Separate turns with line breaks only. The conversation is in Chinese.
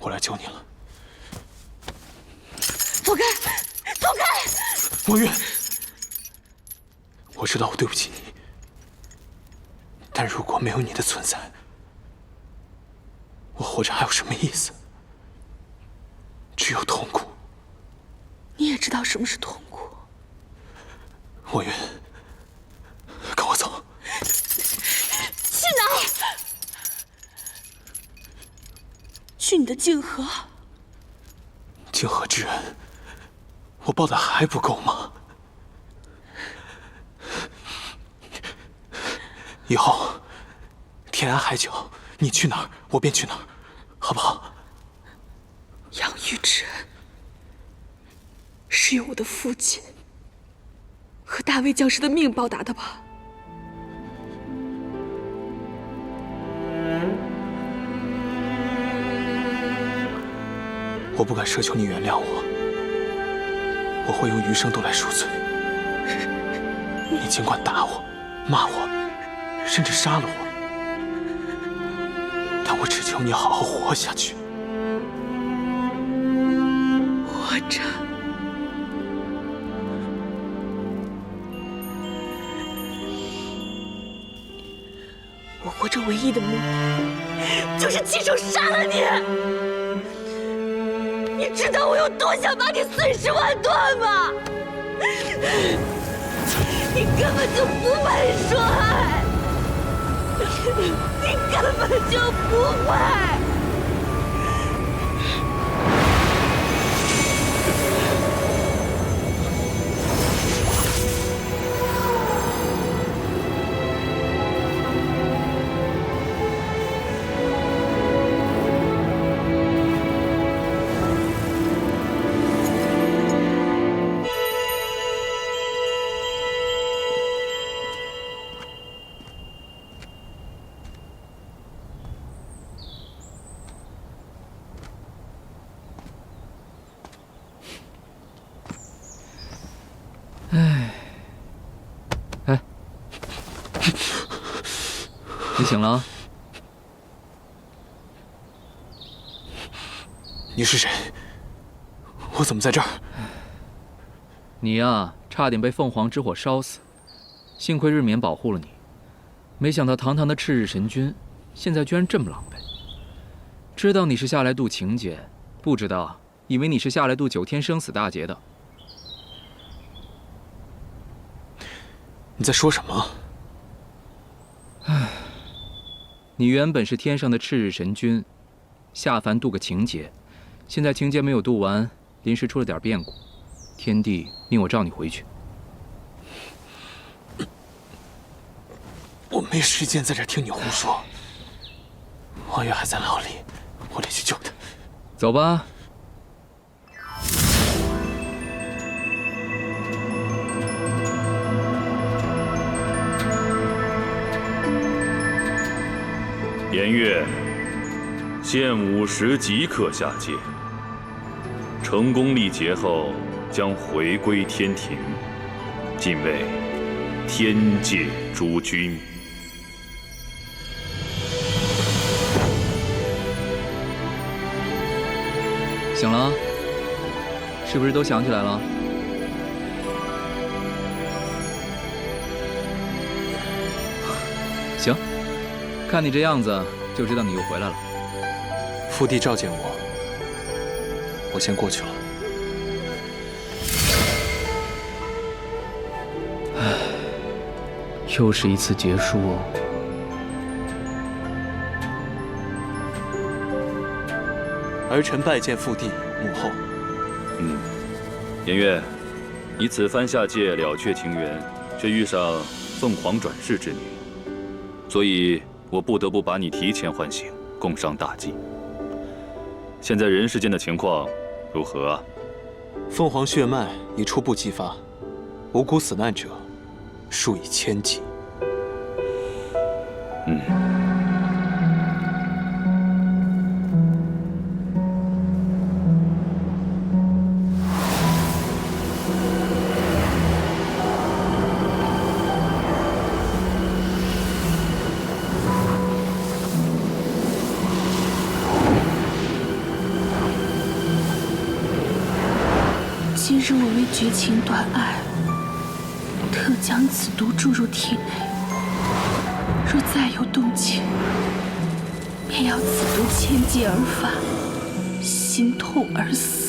我来救你了。
走开，走开！
墨月，我知道我对不起你，但如果没有你的存在，我活着还有什么意思？只有痛苦。
你也知道什么是痛苦。
墨月，跟我走。
去哪儿？去你的静和。
静和之恩，我报的还不够吗？以后天涯海角，你去哪儿，我便去哪儿，好不好？
养育之恩，是用我的父亲和大卫将士的命报答的吧？
我不敢奢求你原谅我，我会用余生都来赎罪。你尽管打我、骂我，甚至杀了我，但我只求你好好活下去。
活着，我活着唯一的目的就是亲手杀了你。你知道我有多想把你碎尸万段吗？你根本就不配说爱，你根本就不会。
你醒了？
你是谁？我怎么在这儿？
你呀，差点被凤凰之火烧死，幸亏日冕保护了你。没想到堂堂的赤日神君，现在居然这么狼狈。知道你是下来渡情劫，不知道，以为你是下来渡九天生死大劫的。
你在说什么？
唉，你原本是天上的赤日神君，下凡渡个情劫，现在情劫没有渡完，临时出了点变故，天帝命我召你回去。
我没时间在这听你胡说。王月还在牢里，我得去救他。
走吧。
明月，限五时即刻下界。成功历劫后，将回归天庭，晋为天界诸君。
醒了？是不是都想起来了？行，看你这样子，就知道你又回来了。
父帝召见我，我先过去了。
唉，又是一次结束哦。
儿臣拜见父帝母后。
嗯，颜月，你此番下界了却情缘，却遇上凤凰转世之女，所以我不得不把你提前唤醒，共商大计。现在人世间的情况如何啊？
凤凰血脉已初步激发，无辜死难者数以千计。
嗯。
今日我为绝情断爱，特将此毒注入体内。若再有动情，便要此毒千劫而发，心痛而死。